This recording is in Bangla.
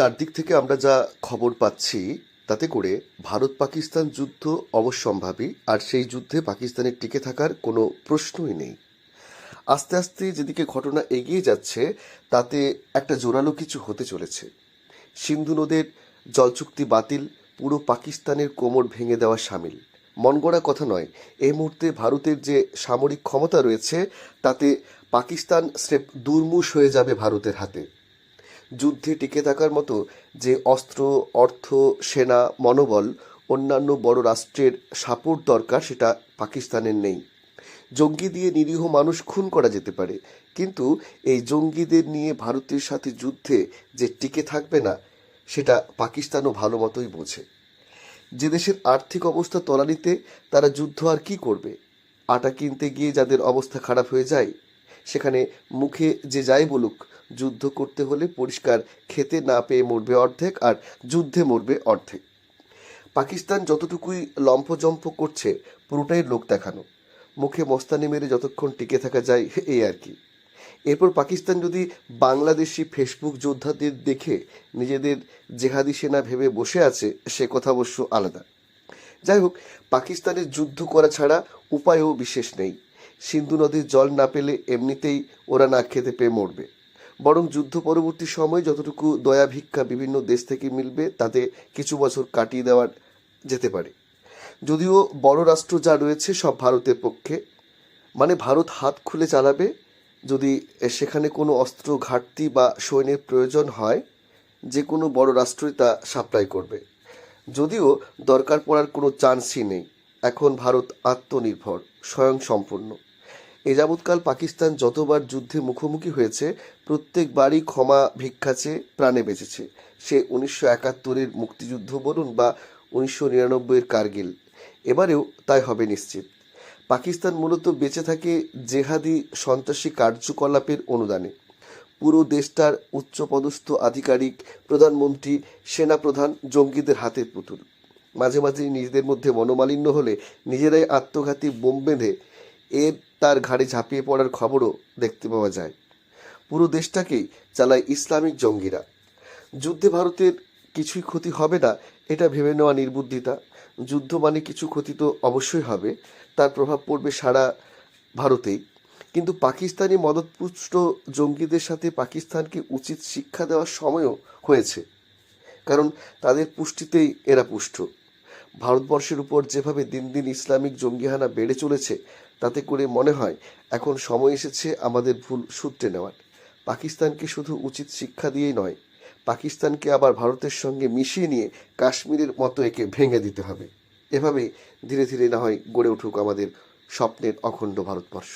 চারদিক থেকে আমরা যা খবর পাচ্ছি, তাতে করে ভারত পাকিস্তান যুদ্ধ অবশ্যম্ভাবী, আর সেই যুদ্ধে পাকিস্তানের টিকে থাকার কোনো প্রশ্নই নেই। আস্তে আস্তে যেদিকে ঘটনা এগিয়ে যাচ্ছে, তাতে একটা জোরালো কিছু হতে চলেছে। সিন্ধু নদের জলচুক্তি বাতিল, পুরো পাকিস্তানের কোমর ভেঙে দেওয়া সামিল। মন গড়া কথা নয় এই মুহূর্তে ভারতের যে সামরিক ক্ষমতা রয়েছে, তাতে পাকিস্তান স্রেফ দুর্মুষ হয়ে যাবে ভারতের হাতে। যুদ্ধে টিকে থাকার মতো যে অস্ত্র, অর্থ, সেনা, মনোবল, অন্যান্য বড় রাষ্ট্রের সাপোর্ট দরকার সেটা পাকিস্তানের নেই। জঙ্গি দিয়ে নিরীহ মানুষ খুন করা যেতে পারে, কিন্তু এই জঙ্গিদের নিয়ে ভারতের সাথে যুদ্ধে যে টিকে থাকবে না, সেটা পাকিস্তানও ভালো মতোই বোঝে। যে দেশের আর্থিক অবস্থা তলানিতে, তারা যুদ্ধ আর কি করবে? আটা কিনতে গিয়ে যাদের অবস্থা খারাপ হয়ে যায় সেখানে মুখে যে যাই বলুক, যুদ্ধ করতে হলে পরিষ্কার খেতে না পেয়ে মরবে অর্ধেক আর যুদ্ধে মরবে অর্ধেক। পাকিস্তান যতটুকুই লম্ফজম্প করছে, পুরোটাই লোক দেখানো। মুখে মস্তানি মেরে যতক্ষণ টিকে থাকা যায়, এই আর কি। এরপর পাকিস্তান যদি বাংলাদেশি ফেসবুক যোদ্ধাদের দেখে, নিজেদের জেহাদি সেনা ভেবে বসে আছে, সে কথা অবশ্য আলাদা। যাই হোক, পাকিস্তানের যুদ্ধ করা ছাড়া উপায়ও বিশেষ নেই। সিন্ধু নদীর জল না পেলে এমনিতেই ওরা না খেতে পেয়ে মরবে। বরং যুদ্ধ পরবর্তী সময় যতটুকু দয়া ভিক্ষা বিভিন্ন দেশ থেকে মিলবে, তাতে কিছু বছর কাটিয়ে দেওয়া যেতে পারে। যদিও বড় রাষ্ট্র যা রয়েছে সব ভারতের পক্ষে। মানে ভারত হাত খুলে চালাবে, যদি সেখানে কোনো অস্ত্র ঘাটতি বা সৈন্যের প্রয়োজন হয়, যে কোনো বড় রাষ্ট্রই তা সাপ্লাই করবে। যদিও দরকার পড়ার কোনো চান্সই নেই। এখন ভারত আত্মনির্ভর স্বয়ংসম্পূর্ণ এ যাবৎকাল পাকিস্তান যতবার যুদ্ধে মুখোমুখি হয়েছে, প্রত্যেকবারই ক্ষমা ভিক্ষা চেয়ে প্রাণে বেঁচেছে। সে উনিশশো একাত্তরের মুক্তিযুদ্ধ বলুন বা উনিশশো নিরানব্বইয়ের কার্গিল। এবারেও তাই হবে নিশ্চিত। পাকিস্তান মূলত বেঁচে থাকে জেহাদি সন্ত্রাসী কার্যকলাপের অনুদানে। পুরো দেশটার উচ্চপদস্থ আধিকারিক, প্রধানমন্ত্রী, সেনাপ্রধান জঙ্গিদের হাতের পুতুল। মাঝে মাঝে নিজেদের মধ্যে মনোমালিন্য হলে নিজেরাই আত্মঘাতী বোম বেঁধে এর তার ঘাড়ে ঝাঁপিয়ে পড়ার খবরও দেখতে পাওয়া যায়। পুরো দেশটাকেই চালায় ইসলামিক জঙ্গিরা। যুদ্ধে ভারতের কিছুই ক্ষতি হবে না, এটা ভেবে নেওয়া নির্বুদ্ধিতা। যুদ্ধ মানে কিছু ক্ষতি তো অবশ্যই হবে, তার প্রভাব পড়বে সারা ভারতেই। কিন্তু পাকিস্তানি মদতপুষ্ট জঙ্গিদের সাথে পাকিস্তানকে উচিত শিক্ষা দেওয়ার সময়ও হয়েছে, কারণ তাদের পুষ্টিতেই এরা পুষ্ট। ভারতবর্ষের উপর যেভাবে দিন দিন ইসলামিক জঙ্গিহানা বেড়ে চলেছে, তাতে করে মনে হয় এখন সময় এসেছে আমাদের ভুল সূত্রে নেওয়ার। পাকিস্তানকে শুধু উচিত শিক্ষা দিয়েই নয়, পাকিস্তানকে আবার ভারতের সঙ্গে মিশিয়ে নিয়ে কাশ্মীরের মতো একে ভেঙে দিতে হবে। এভাবে ধীরে ধীরে না হয় গড়ে উঠুক আমাদের স্বপ্নের অখণ্ড ভারতবর্ষ।